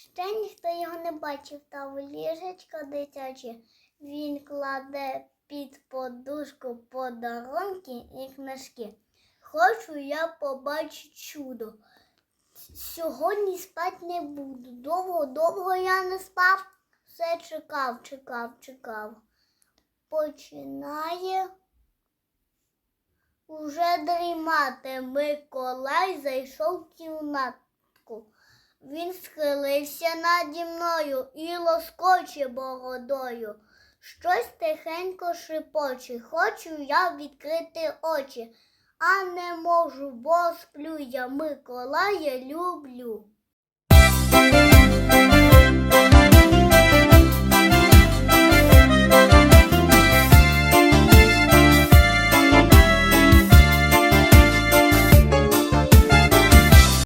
Ще ніхто його не бачив, та в ліжечко дитяче він кладе під подушку подарунки і книжки. Хочу я побачити чудо. Сьогодні спать не буду. Довго-довго я не спав. Все чекав, чекав, чекав. Починає уже дрімати. Миколай зайшов в кімнатку. Він схилився наді мною і лоскоче бородою. Щось тихенько шипоче. Хочу я відкрити очі, а не можу, бо сплю я Миколая люблю.